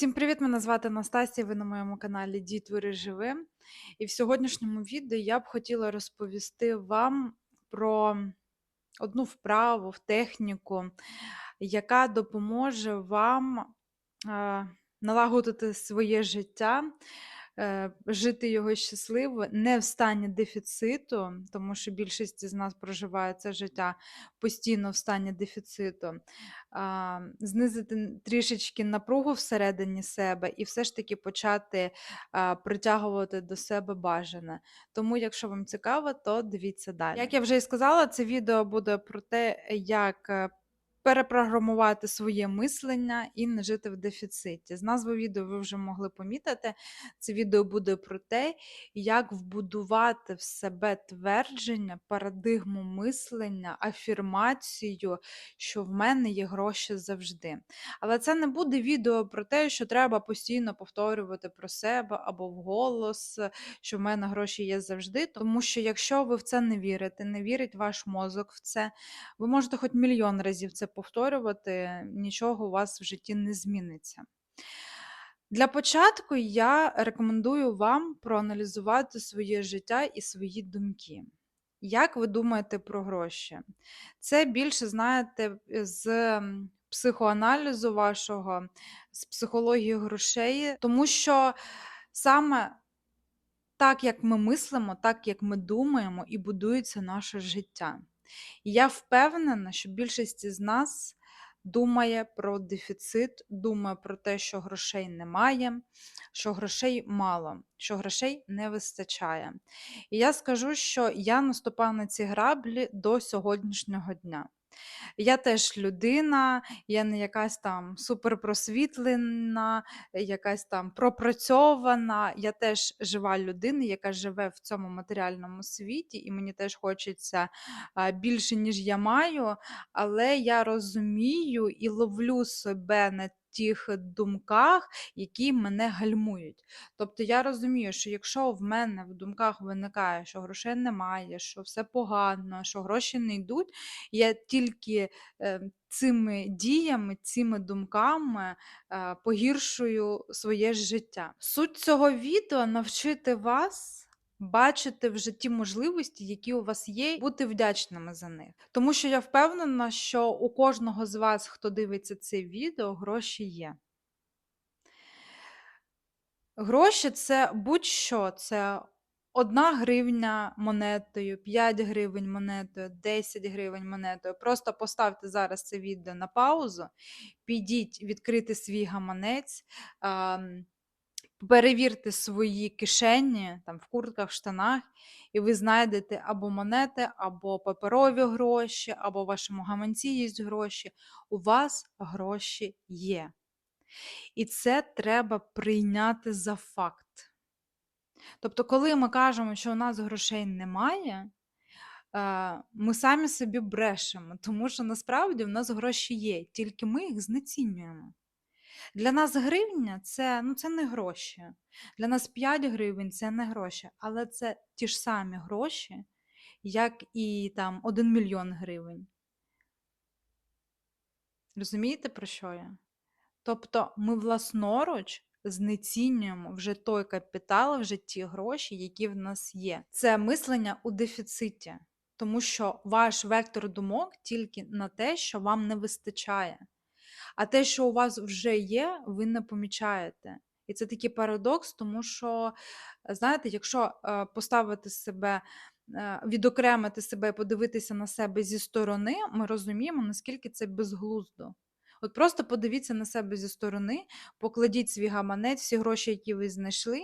Всім привіт! Мене звати Настасія. Ви на моєму каналі Дітвори Живи. І в сьогоднішньому відео я б хотіла розповісти вам про одну вправу, в техніку, яка допоможе вам е, налагодити своє життя, жити його щасливо, не в стані дефіциту, тому що більшість з нас проживає це життя постійно в стані дефіциту, знизити трішечки напругу всередині себе і все ж таки почати притягувати до себе бажане. Тому, якщо вам цікаво, то дивіться далі. Як я вже і сказала, це відео буде про те, як е, перепрограмувати своє мислення і не жити в дефіциті. З назви відео ви вже могли помітити. Це відео буде про те, як вбудувати в себе твердження, парадигму мислення, афірмацію, що в мене є гроші завжди. Але це не буде відео про те, що треба постійно повторювати про себе або вголос, що в мене гроші є завжди. Тому що якщо ви в це не вірите, не вірить ваш мозок в це, ви можете хоч мільйон разів це повторювати, нічого у вас в житті не зміниться. Для початку я рекомендую вам проаналізувати своє життя і свої думки. Як ви думаєте про гроші? Це більше, знаєте, з психоаналізу вашого, з психології грошей, тому що саме так, як ми мислимо, так як ми думаємо, і будується наше життя. Я впевнена, що більшість з нас думає про дефіцит, думає про те, що грошей немає, що грошей мало, що грошей не вистачає. І я скажу, що я наступаю на ці граблі до сьогоднішнього дня. Я теж людина, я не якась там суперпросвітлена, якась там пропрацьована. Я теж жива людина, яка живе в цьому матеріальному світі, і мені теж хочеться більше, ніж я маю, але я розумію і ловлю себе на тих думках, які мене гальмують. Тобто я розумію, що якщо в мене в думках виникає, що грошей немає, що все погано, що гроші не йдуть, я тільки е, цими діями, цими думками е, погіршую своє життя. Суть цього відео навчити вас. Бачити в житті можливості, які у вас є, бути вдячними за них. Тому що я впевнена, що у кожного з вас, хто дивиться це відео, гроші є. Гроші це будь-що, це 1 гривня монетою, 5 гривень монетою, 10 гривень монетою. Просто поставте зараз це відео на паузу, підіть відкрити свій гаманець, ам, перевірте свої кишені там, в куртках, штанах, і ви знайдете або монети, або паперові гроші, або в вашому гаманці є гроші. У вас гроші є. І це треба прийняти за факт. Тобто, коли ми кажемо, що у нас грошей немає, е, ми самі собі брешемо, тому що насправді в нас гроші є, тільки ми їх знецінюємо. Для нас гривня це, ну, це не гроші. Для нас 5 гривень це не гроші, але це ті ж самі гроші, як і там 1 мільйон гривень. Розумієте, про що я? Тобто ми власноруч знецінюємо вже той капітал, вже ті гроші, які в нас є. Це мислення у дефіциті, тому що ваш вектор думок тільки на те, що вам не вистачає. А те, що у вас вже є, ви не помічаєте. І це такий парадокс, тому що, е, знаєте, якщо е, поставити себе, е, відокремити себе і подивитися на себе зі сторони, ми розуміємо, наскільки це безглуздо. От просто подивіться на себе зі сторони, покладіть свій гаманець, всі гроші, які ви знайшли,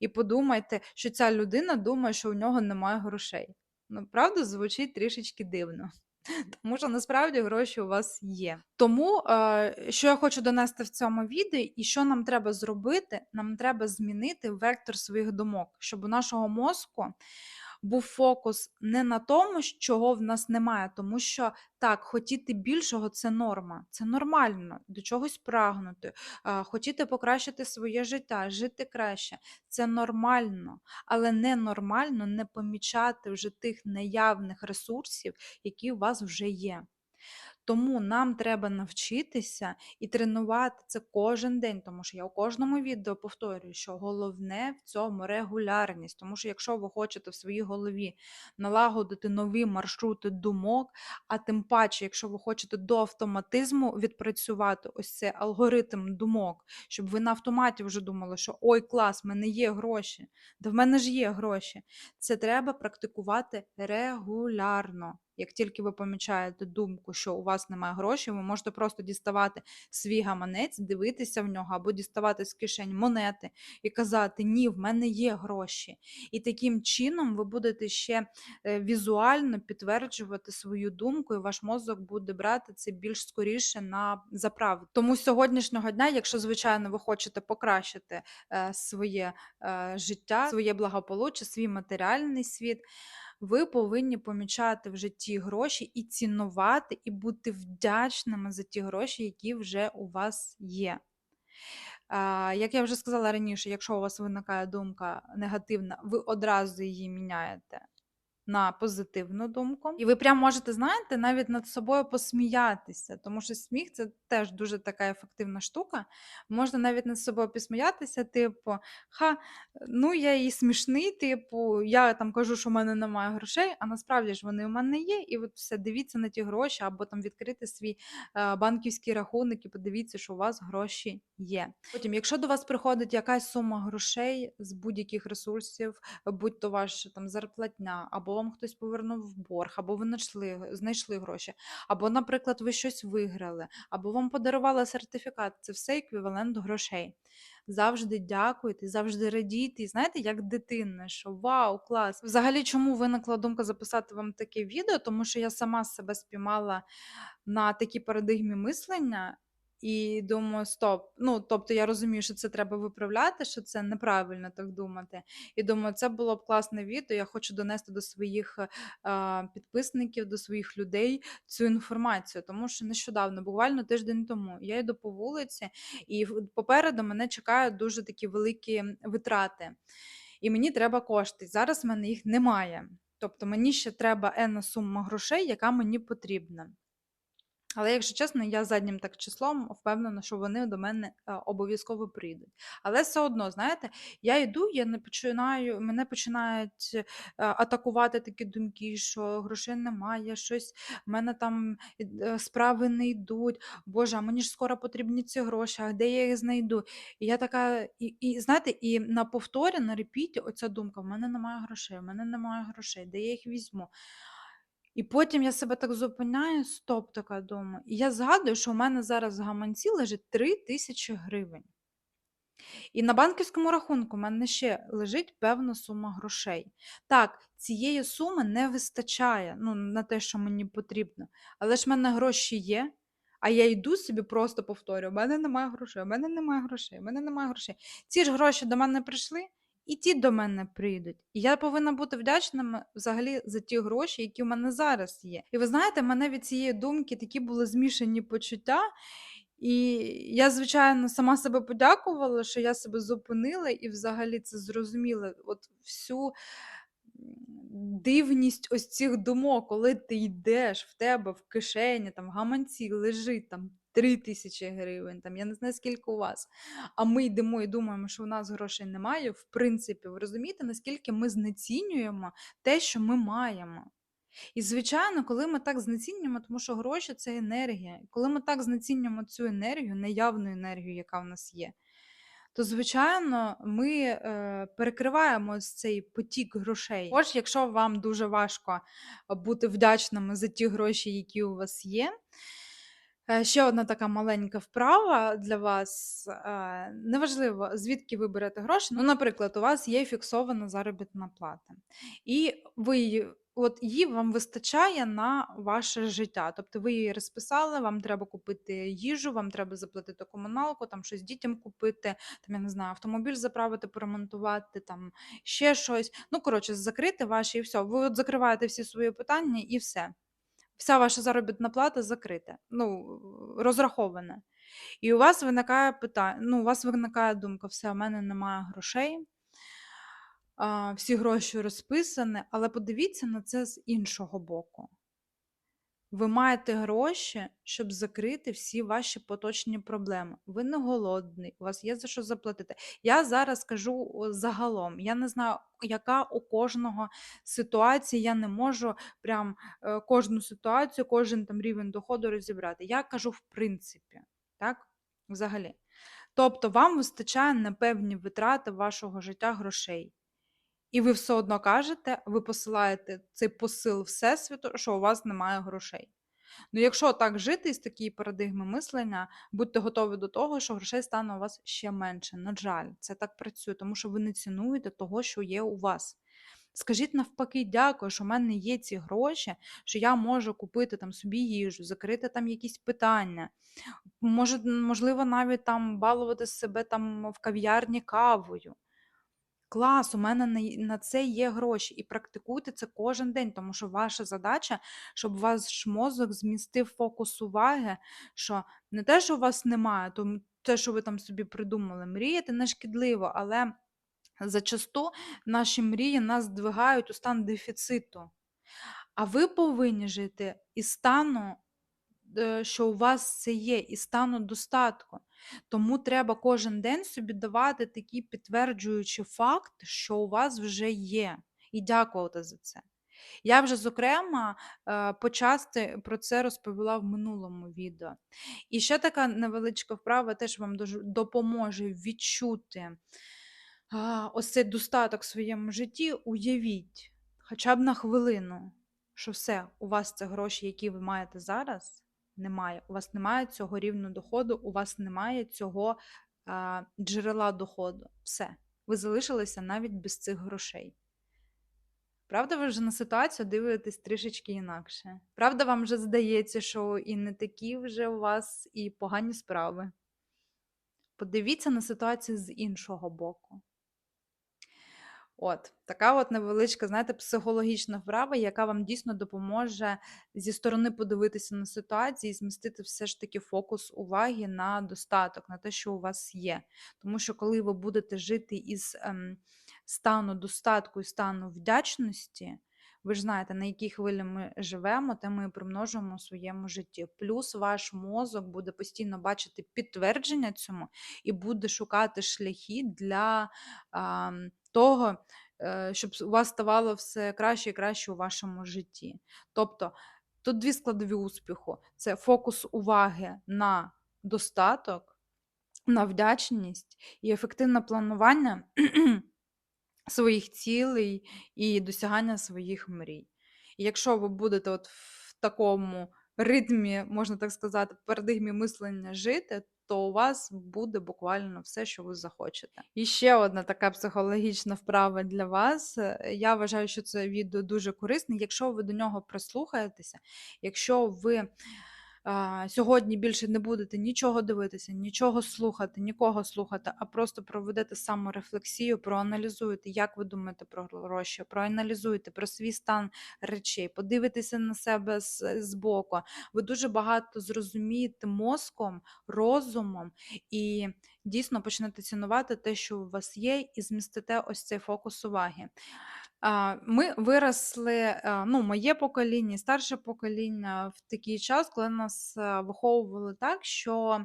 і подумайте, що ця людина думає, що у нього немає грошей. Ну, правда, звучить трішечки дивно. Тому що насправді гроші у вас є. Тому, е, що я хочу донести в цьому відео, і що нам треба зробити, нам треба змінити вектор своїх думок, щоб у нашого мозку був фокус не на тому, чого в нас немає, тому що так, хотіти більшого це норма, це нормально, до чогось прагнути, хотіти покращити своє життя, жити краще це нормально, але ненормально не помічати вже тих наявних ресурсів, які у вас вже є. Тому нам треба навчитися і тренувати це кожен день, тому що я у кожному відео повторюю, що головне в цьому регулярність. Тому що якщо ви хочете в своїй голові налагодити нові маршрути думок, а тим паче, якщо ви хочете до автоматизму відпрацювати ось цей алгоритм думок, щоб ви на автоматі вже думали, що ой, клас, в мене є гроші, да в мене ж є гроші. Це треба практикувати регулярно. Як тільки ви помічаєте думку, що у вас немає грошей, ви можете просто діставати свій гаманець, дивитися в нього, або діставати з кишень монети і казати Ні, в мене є гроші. І таким чином ви будете ще е, візуально підтверджувати свою думку, і ваш мозок буде брати це більш скоріше на заправду. Тому з сьогоднішнього дня, якщо, звичайно, ви хочете покращити е, своє е, життя, своє благополуччя, свій матеріальний світ ви повинні помічати в житті гроші і цінувати, і бути вдячними за ті гроші, які вже у вас є. Як я вже сказала раніше, якщо у вас виникає думка негативна, ви одразу її міняєте на позитивну думку. І ви прям можете, знаєте, навіть над собою посміятися, тому що сміх це теж дуже така ефективна штука. Можна навіть над собою посміятися, типу, ха, ну я і смішний, типу, я там кажу, що в мене немає грошей, а насправді ж вони у мене є, і от все, дивіться на ті гроші, або там відкрити свій е, банківський рахунок і подивіться, що у вас гроші є. Потім, якщо до вас приходить якась сума грошей з будь-яких ресурсів, будь то ваша там зарплатня, або вам хтось повернув борг, або ви знайшли, знайшли гроші, або, наприклад, ви щось виграли, або вам подарували сертифікат. Це все еквівалент грошей. Завжди дякуйте, завжди радійте. І знаєте, як дитина, що вау, клас! Взагалі, чому виникла думка записати вам таке відео? Тому що я сама себе спіймала на такій парадигмі мислення. І думаю, стоп. Ну, тобто я розумію, що це треба виправляти, що це неправильно так думати. І думаю, це було б класне відео. Я хочу донести до своїх е, підписників, до своїх людей цю інформацію. Тому що нещодавно, буквально тиждень тому, я йду по вулиці, і попереду мене чекають дуже такі великі витрати. І мені треба кошти. Зараз в мене їх немає. Тобто мені ще треба енна сума грошей, яка мені потрібна. Але, якщо чесно, я заднім так числом впевнена, що вони до мене е, обов'язково прийдуть. Але все одно, знаєте, я йду, я не починаю, мене починають е, атакувати такі думки, що грошей немає, щось в мене там е, справи не йдуть. Боже, а мені ж скоро потрібні ці гроші, а де я їх знайду? І я така, і, і знаєте, і на повторі, на репіті, оця думка: в мене немає грошей, в мене немає грошей, де я їх візьму. І потім я себе так зупиняю, стоп, така думаю. І я згадую, що у мене зараз в гаманці лежить 3 тисячі гривень. І на банківському рахунку в мене ще лежить певна сума грошей. Так, цієї суми не вистачає ну, на те, що мені потрібно. Але ж в мене гроші є. А я йду собі, просто повторюю: у мене немає грошей, у мене немає грошей, у мене немає грошей. Ці ж гроші до мене прийшли, і ті до мене прийдуть. І я повинна бути вдячними взагалі за ті гроші, які в мене зараз є. І ви знаєте, мене від цієї думки такі були змішані почуття. І я, звичайно, сама себе подякувала, що я себе зупинила і взагалі це зрозуміла. От всю дивність ось цих думок, коли ти йдеш в тебе в кишені, там в гаманці лежить там 3 тисячі гривень, там я не знаю, скільки у вас. А ми йдемо і думаємо, що у нас грошей немає. В принципі, ви розумієте, наскільки ми знецінюємо те, що ми маємо. І, звичайно, коли ми так знецінюємо, тому що гроші це енергія. Коли ми так знецінюємо цю енергію, неявну енергію, яка в нас є, то, звичайно, ми е, перекриваємо цей потік грошей. Тож, якщо вам дуже важко бути вдячними за ті гроші, які у вас є. Е, ще одна така маленька вправа для вас. Е, неважливо, звідки ви берете гроші. Ну, наприклад, у вас є фіксована заробітна плата, і ви її, от її вам вистачає на ваше життя. Тобто ви її розписали, вам треба купити їжу, вам треба заплатити комуналку, там щось дітям купити, там я не знаю, автомобіль заправити, поремонтувати, там ще щось. Ну, коротше, закрити ваші і все. Ви от закриваєте всі свої питання і все вся ваша заробітна плата закрита, ну, розрахована. І у вас виникає питання, ну, у вас виникає думка, все, у мене немає грошей, всі гроші розписані, але подивіться на це з іншого боку. Ви маєте гроші, щоб закрити всі ваші поточні проблеми. Ви не голодний, у вас є за що заплатити. Я зараз кажу загалом. Я не знаю, яка у кожного ситуація. Я не можу прям е, кожну ситуацію, кожен там рівень доходу розібрати. Я кажу в принципі, так? Взагалі. Тобто вам вистачає на певні витрати вашого життя грошей. І ви все одно кажете, ви посилаєте цей посил Всесвіту, що у вас немає грошей. Ну, якщо так жити із такої парадигми мислення, будьте готові до того, що грошей стане у вас ще менше. На жаль, це так працює, тому що ви не цінуєте того, що є у вас. Скажіть навпаки, дякую, що в мене є ці гроші, що я можу купити там собі їжу, закрити там якісь питання. Може, можливо, навіть там балувати себе там в кав'ярні кавою. Клас, у мене на на це є гроші. І практикуйте це кожен день, тому що ваша задача, щоб ваш мозок змістив фокус уваги, що не те, що у вас немає, то те, що ви там собі придумали. Мріяти не шкідливо, але зачасту наші мрії нас здвигають у стан дефіциту. А ви повинні жити із стану що у вас це є, і стану достатку. Тому треба кожен день собі давати такі підтверджуючі факти, що у вас вже є, і дякувати за це. Я вже, зокрема, е, почасти про це розповіла в минулому відео. І ще така невеличка вправа теж вам допоможе відчути ось цей достаток в своєму житті. Уявіть, хоча б на хвилину, що все, у вас це гроші, які ви маєте зараз немає. У вас немає цього рівня доходу, у вас немає цього а, джерела доходу. Все. Ви залишилися навіть без цих грошей. Правда, ви вже на ситуацію дивитесь трішечки інакше. Правда, вам вже здається, що і не такі вже у вас і погані справи. Подивіться на ситуацію з іншого боку. От, така от невеличка, знаєте, психологічна вправа, яка вам дійсно допоможе зі сторони подивитися на ситуацію і змістити все ж таки фокус уваги на достаток, на те, що у вас є. Тому що коли ви будете жити із ем, стану достатку і стану вдячності, ви ж знаєте, на якій хвилі ми живемо, те ми примножуємо у своєму житті. Плюс ваш мозок буде постійно бачити підтвердження цьому і буде шукати шляхи для а, того, щоб у вас ставало все краще і краще у вашому житті. Тобто тут дві складові успіху: це фокус уваги на достаток, на вдячність і ефективне планування своїх цілей і досягання своїх мрій. І якщо ви будете от в такому ритмі, можна так сказати, парадигмі мислення жити, то у вас буде буквально все, що ви захочете. І ще одна така психологічна вправа для вас. Я вважаю, що це відео дуже корисне. Якщо ви до нього прислухаєтеся, якщо ви сьогодні більше не будете нічого дивитися, нічого слухати, нікого слухати, а просто проведете саморефлексію, проаналізуєте, як ви думаєте про гроші, проаналізуєте про свій стан речей, подивитеся на себе з, збоку. Ви дуже багато зрозумієте мозком, розумом і дійсно почнете цінувати те, що у вас є, і змістите ось цей фокус уваги. Ми виросли, ну, моє покоління, старше покоління в такий час, коли нас виховували так, що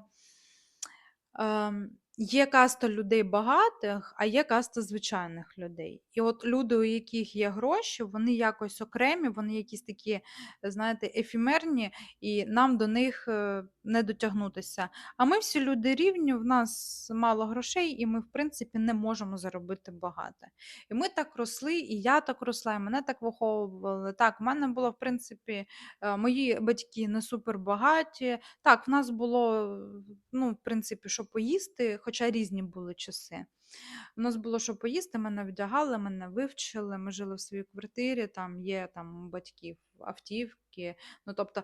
є каста людей багатих, а є каста звичайних людей. І от люди, у яких є гроші, вони якось окремі, вони якісь такі, знаєте, ефімерні, і нам до них е, не дотягнутися. А ми всі люди рівні, в нас мало грошей, і ми, в принципі, не можемо заробити багато. І ми так росли, і я так росла, і мене так виховували. Так, в мене було, в принципі, е, мої батьки не супер багаті. Так, в нас було, ну, в принципі, що поїсти, хоча різні були часи. У нас було що поїсти, мене вдягали, мене вивчили, ми жили в своїй квартирі, там є там батьків автівки. Ну, тобто,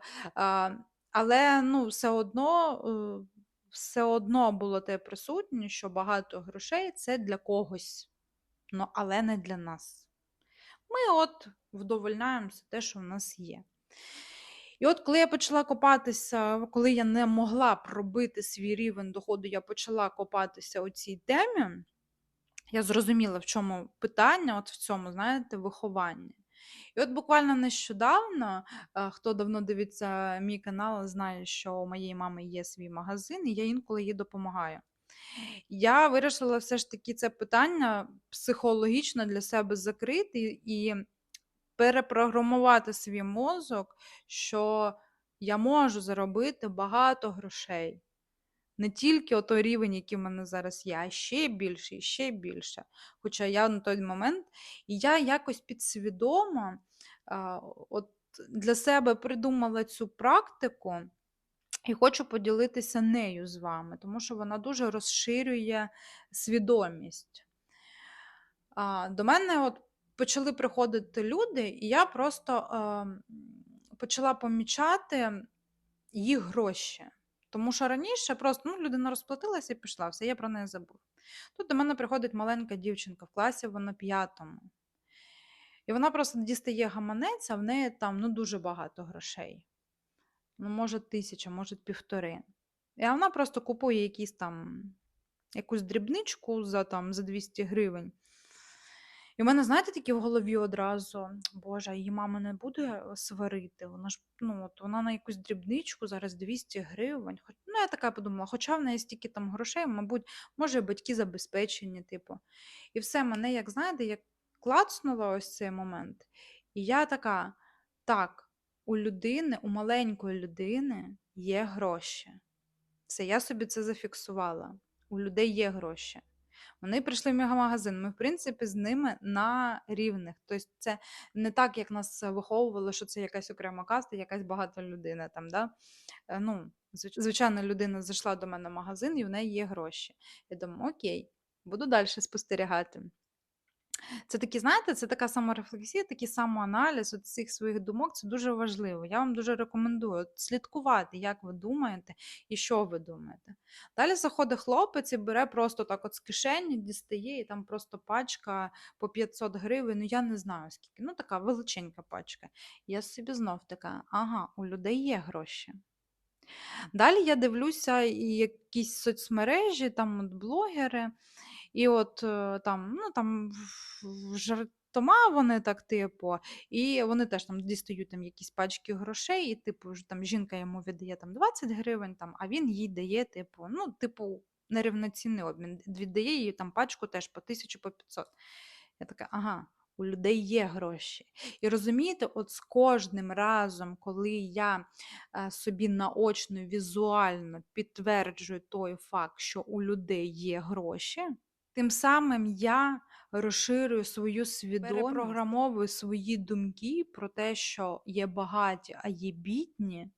але ну, все одно. е, Все одно було те присутнє, що багато грошей це для когось, ну, але не для нас. Ми от вдовольняємося те, що в нас є. І от коли я почала копатися, коли я не могла пробити свій рівень доходу, я почала копатися у цій темі, я зрозуміла, в чому питання, от в цьому, знаєте, вихованні. І от буквально нещодавно, е, хто давно дивиться мій канал, знає, що у моєї мами є свій магазин, і я інколи їй допомагаю. Я вирішила все ж таки це питання психологічно для себе закрити і перепрограмувати свій мозок, що я можу заробити багато грошей. Не тільки отой рівень, який в мене зараз є, а ще більше, і ще більше. Хоча я на той момент, і я якось підсвідомо а, от для себе придумала цю практику і хочу поділитися нею з вами, тому що вона дуже розширює свідомість. А, До мене от почали приходити люди, і я просто а, почала помічати їх гроші. Тому що раніше просто ну, людина розплатилася і пішла, все, я про неї забув. Тут до мене приходить маленька дівчинка в класі, вона п'ятому. І вона просто дістає гаманець, а в неї там ну, дуже багато грошей. Ну, може, тисяча, може, півтори. І вона просто купує якісь там, якусь дрібничку за там, за 200 гривень. І в мене, знаєте, такі в голові одразу, Боже, її мама не буде сварити. Вона ж, ну, от вона на якусь дрібничку зараз 200 гривень. Хоч, ну, я така подумала, хоча в неї стільки там грошей, мабуть, може, батьки забезпечені, типу. І все, мене, як знаєте, як клацнуло ось цей момент. І я така, так, у людини, у маленької людини є гроші. Все, я собі це зафіксувала. У людей є гроші. Вони прийшли в мегамагазин. Ми, в принципі, з ними на рівних. Тобто, це не так, як нас виховували, що це якась окрема каста, якась багата людина. Там, да? Е, ну, Звичайно, людина зайшла до мене в магазин і в неї є гроші. Я думаю, окей, буду далі спостерігати. Це такі, знаєте, це така саморефлексія, такий самоаналіз от цих своїх думок. Це дуже важливо. Я вам дуже рекомендую слідкувати, як ви думаєте і що ви думаєте. Далі заходить хлопець і бере просто так от з кишені, дістає, і там просто пачка по 500 гривень. Ну я не знаю скільки. Ну, така величенька пачка. Я собі знов така, ага, у людей є гроші. Далі я дивлюся і якісь соцмережі, там от блогери. І от е, там, ну там жартома вони так, типу, і вони теж там дістають там якісь пачки грошей, і типу, там жінка йому віддає там 20 гривень, там, а він їй дає, типу, ну, типу, нерівноцінний обмін. Віддає їй там пачку теж по 1000 по 500. Я така, ага. У людей є гроші. І розумієте, от з кожним разом, коли я е, собі наочно, візуально підтверджую той факт, що у людей є гроші, Тим самим я розширюю свою свідомість, перепрограмовую свої думки про те, що є багаті, а є бідні.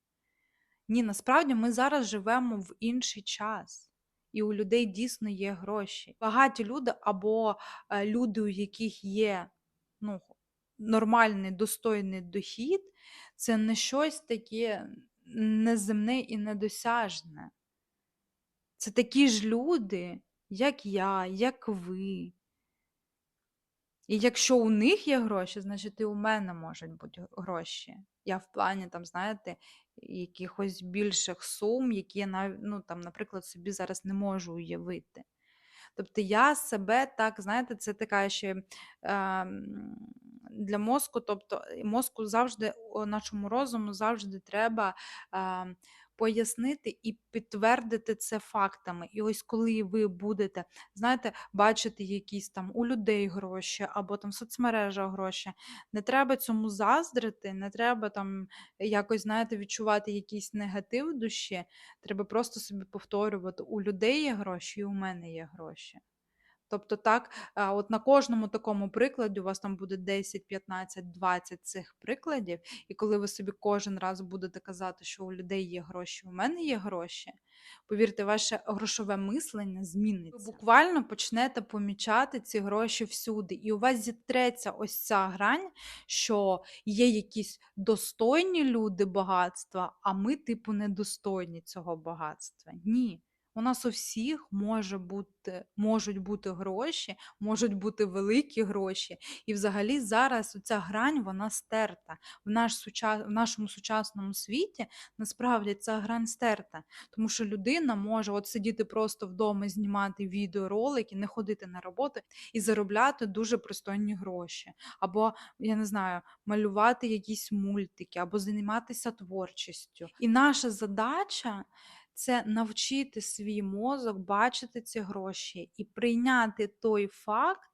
Ні, насправді ми зараз живемо в інший час, і у людей дійсно є гроші. Багаті люди або е, люди, у яких є ну, нормальний достойний дохід, це не щось таке неземне і недосяжне. Це такі ж люди, як я, як ви. І якщо у них є гроші, значить і у мене можуть бути гроші. Я в плані, там, знаєте, якихось більших сум, які я ну, там, наприклад, собі зараз не можу уявити. Тобто я себе так, знаєте, це така ще ем, для мозку, тобто мозку завжди, нашому розуму завжди треба ем, пояснити і підтвердити це фактами. І ось коли ви будете, знаєте, бачити якісь там у людей гроші або там в соцмережах гроші, не треба цьому заздрити, не треба там якось, знаєте, відчувати якийсь негатив в душі. Треба просто собі повторювати: у людей є гроші, і у мене є гроші. Тобто, так, от на кожному такому прикладі у вас там буде 10, 15, 20 цих прикладів, і коли ви собі кожен раз будете казати, що у людей є гроші, у мене є гроші, повірте, ваше грошове мислення зміниться. Ви буквально почнете помічати ці гроші всюди, і у вас зітреться ось ця грань, що є якісь достойні люди багатства, а ми, типу, недостойні цього багатства. Ні. У нас у всіх може бути, можуть бути гроші, можуть бути великі гроші. І взагалі зараз ця грань вона стерта. В, наш суча... в нашому сучасному світі насправді ця грань стерта. Тому що людина може от сидіти просто вдома, знімати відеоролики, не ходити на роботу і заробляти дуже пристойні гроші. Або, я не знаю, малювати якісь мультики, або займатися творчістю. І наша задача це навчити свій мозок бачити ці гроші і прийняти той факт,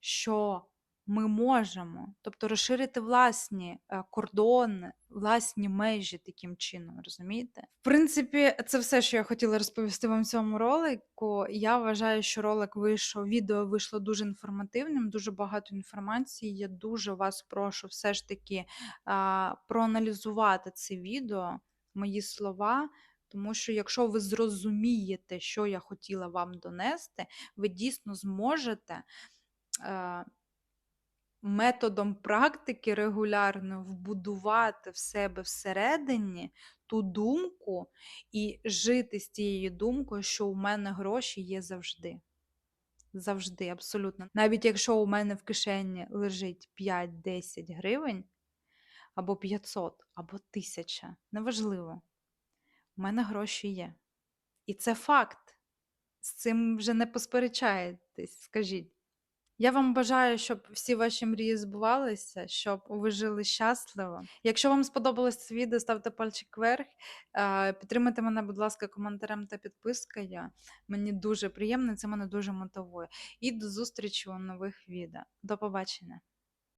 що ми можемо, тобто розширити власні е, кордони, власні межі таким чином, розумієте? В принципі, це все, що я хотіла розповісти вам в цьому ролику. Я вважаю, що ролик вийшов, відео вийшло дуже інформативним, дуже багато інформації. Я дуже вас прошу все ж таки проаналізувати це відео, мої слова. Тому що якщо ви зрозумієте, що я хотіла вам донести, ви дійсно зможете е, методом практики регулярно вбудувати в себе всередині ту думку і жити з тією думкою, що у мене гроші є завжди. Завжди, абсолютно. Навіть якщо у мене в кишені лежить 5-10 гривень, або 500, або 1000, неважливо, у мене гроші є. І це факт. З цим вже не посперечаєтесь, скажіть. Я вам бажаю, щоб всі ваші мрії збувалися, щоб ви жили щасливо. Якщо вам сподобалось це відео, ставте пальчик вверх. Підтримайте мене, будь ласка, коментарем та підпискою. Мені дуже приємно, це мене дуже мотивує. І до зустрічі у нових відео. До побачення!